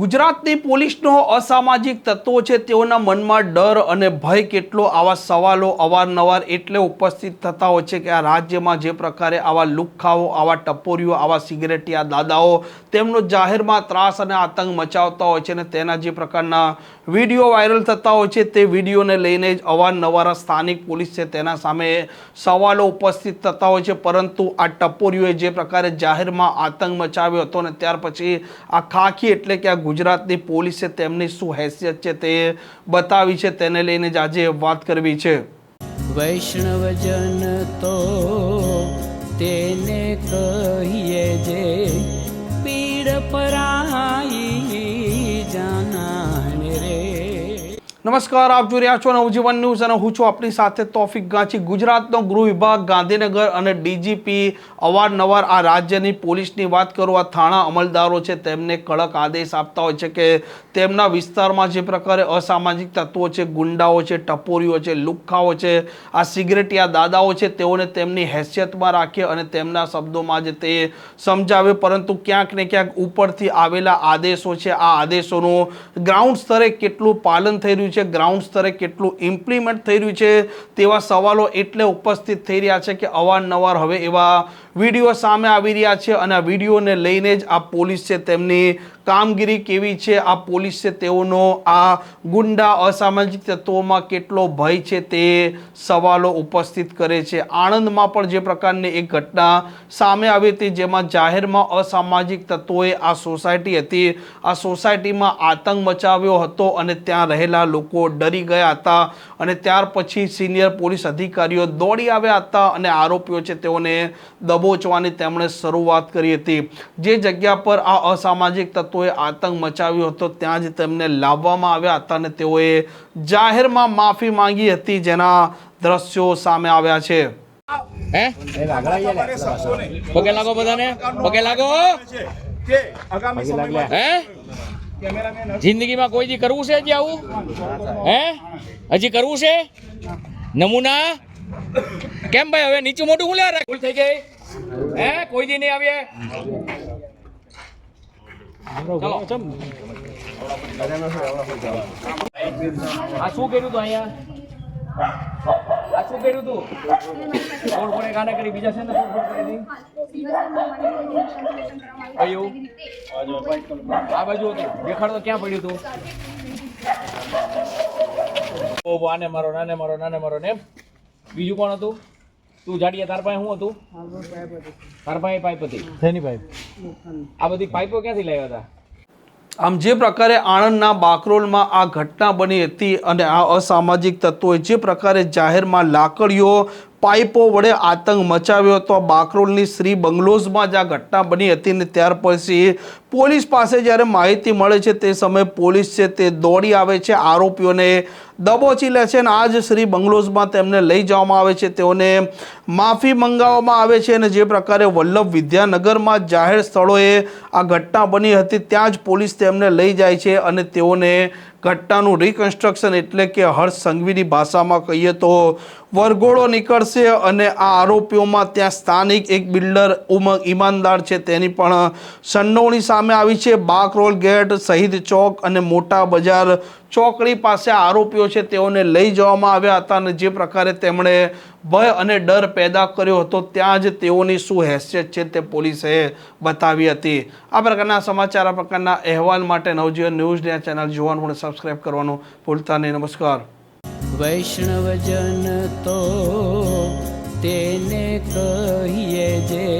ગુજરાતની પોલીસનો અસામાજિક તત્વો છે, તેઓના મનમાં ડર અને ભય કેટલો? આવા સવાલો અવારનવાર એટલે ઉપસ્થિત થતા હોય છે કે આ રાજ્યમાં જે પ્રકારે આવા લુખ્ખાઓ આવા ટપોરીઓ, આવા સિગરેટિયા દાદાઓ તેમનો જાહેરમાં ત્રાસ અને આતંક મચાવતા હોય છે અને તેના જે પ્રકારના વીડિયો વાયરલ થતા હોય છે, તે વિડીયોને લઈને જ અવારનવાર સ્થાનિક પોલીસ છે, તેના સામે સવાલો ઉપસ્થિત થતા હોય છે. પરંતુ આ ટપોરીઓએ જે પ્રકારે જાહેરમાં આતંક મચાવ્યો હતો ને ત્યાર પછી આ ખાખી એટલે કે આ ગુજરાતની પોલીસે તેમની શું હેસિયત છે તે બતાવી છે તેને લઈને જ આજે વાત કરવી છે. વૈષ્ણવજન તો તેને કહીએ જે પીડ પરાઈ નમસ્કાર, આપ જોઈ રહ્યા છો નવજીવન ન્યૂઝ અને હું છું આપની સાથે તોફિક ગાંચી, ગુજરાતનો ગૃહ વિભાગ, ગાંધીનગર અને ડીજીપી અવારનવાર આ રાજ્યની પોલીસની વાત કરું, આ થાણા અમલદારો છે, તેમને કડક આદેશ આપતા હોય છે કે તેમના વિસ્તારમાં જે પ્રકારે અસામાજિક તત્વો છે, ગુંડાઓ છે, ટપોરીઓ છે, લુખ્ખાઓ છે, આ સિગરેટિયા દાદાઓ છે, તેઓને તેમની હેસિયતમાં રાખે અને તેમના શબ્દોમાં જે તે સમજાવે. પરંતુ ક્યાંક ને ક્યાંક ઉપરથી આવેલા આદેશો છે, આ આદેશોનું ગ્રાઉન્ડ સ્તરે કેટલું પાલન થઈ રહ્યું છે? ગ્રાઉન્ડ સ્તરે કેટલું ઇમ્પ્લિમેન્ટ થઈ રહ્યું છે? તેવા સવાલો એટલે ઉપસ્થિત થઈ રહ્યા છે કે અવારનવાર હવે એવા વીડિયો સામે આવી રહ્યા છે અને આ વિડીયોને લઈને જ આ પોલીસ છે તેમની કામગીરી કેવી છે? આ પોલીસ છે તેઓનો આ ગુંડા અસામાજિક તત્વોમાં કેટલો ભય છે તે સવાલો ઉપસ્થિત કરે છે. આણંદમાં પણ જે પ્રકારની એક ઘટના સામે આવી હતી જેમાં જાહેરમાં અસામાજિક તત્વોએ આ સોસાયટી હતી. આ સોસાયટીમાં આતંક મચાવ્યો હતો અને ત્યાં રહેલા લોકો ડરી ગયા હતા અને ત્યાર પછી સિનિયર પોલીસ અધિકારીઓ દોડી આવ્યા હતા અને આરોપીઓ છે તેઓને દબોચવાની તેમણે શરૂઆત કરી હતી. જે જગ્યા પર આ અસામાજિક તત્વોએ આતંક મચાવ્યો હતો, ત્યાં જ તેમને લાવવામાં આવ્યા હતા અને તેઓએ જાહેરમાં માફી માંગી હતી, જેના દ્રશ્યો સામે આવ્યા છે. જિંદગીમાં કોઈ દી કરવું છે હજી આવું? હે? હજી કરવું છે? નમૂના? કેમ ભાઈ, હવે નીચું મોટું ખુલ્યા રાખ? ભૂલ થઈ ગઈ. હે, કોઈ દી નહીં આવીએ. આ શું કર્યું તું અહીંયા? આ શું કર્યું તું? કોણ ગાના કરી, બીજા છે ને આ બાજુ હતું. દેખાડ ક્યાં પડ્યું તું? આને મારો, નાને મારો નાને મારો, ને બીજું કોણ હતું? તું જાડીએ તાર પાસે શું હતું? તાર પાસે પાઇપ હતી. શેની પાઇપ? આ બધી પાઇપો ક્યાંથી લાવ્યા હતા? આમ જે પ્રકારે આણંદના બાકરોલમાં આ ઘટના બની હતી અને આ અસામાજિક તત્વોએ જે પ્રકારે જાહેરમાં લાકડીઓ પાઇપો વડે આતંક મચાવ્યો હતો. બાકરોલની શ્રી બંગલોઝમાં જ આ ઘટના બની હતી ને ત્યાર પછી પોલીસ પાસે જ્યારે માહિતી મળે છે તે સમયે પોલીસ છે તે દોડી આવે છે. આરોપીઓને દબોચી લે છે અને આ જ શ્રી બંગલોઝમાં તેમને લઈ જવામાં આવે છે. તેઓને માફી મંગાવવામાં આવે છે અને જે પ્રકારે વલ્લભ વિદ્યાનગરમાં જાહેર સ્થળોએ આ ઘટના બની હતી ત્યાં જ પોલીસ તેમને લઈ જાય છે અને તેઓને ઘટનાનું રિકન્સ્ટ્રક્શન એટલે કે હર્ષ સંઘવીની ભાષામાં કહીએ તો વરઘોડો નીકળશે અને આ આરોપીઓમાં ત્યાં સ્થાનિક એક બિલ્ડર ઉમંગ ઈમાનદાર છે, તેની પણ સંડોવણી સામે આવી છે. બાકરોલ ગેટ, શહીદ ચોક અને મોટા બજાર ચોકડી પાસે આરોપીઓ છે, તેઓને લઈ જવામાં આવ્યા હતા અને જે પ્રકારે તેમણે ભય અને ડર પેદા કર્યો હતો, ત્યાં જ તેઓની શું હેસિયત છે તે પોલીસે બતાવી હતી. આ પ્રકારના સમાચાર, આ પ્રકારના અહેવાલ માટે નવજીવન ન્યૂઝ આ ચેનલ જોવાનું પણ સબસ્ક્રાઈબ કરવાનું ભૂલતા નહીં. નમસ્કાર. વૈષ્ણવજન તો તેને કહીએ જે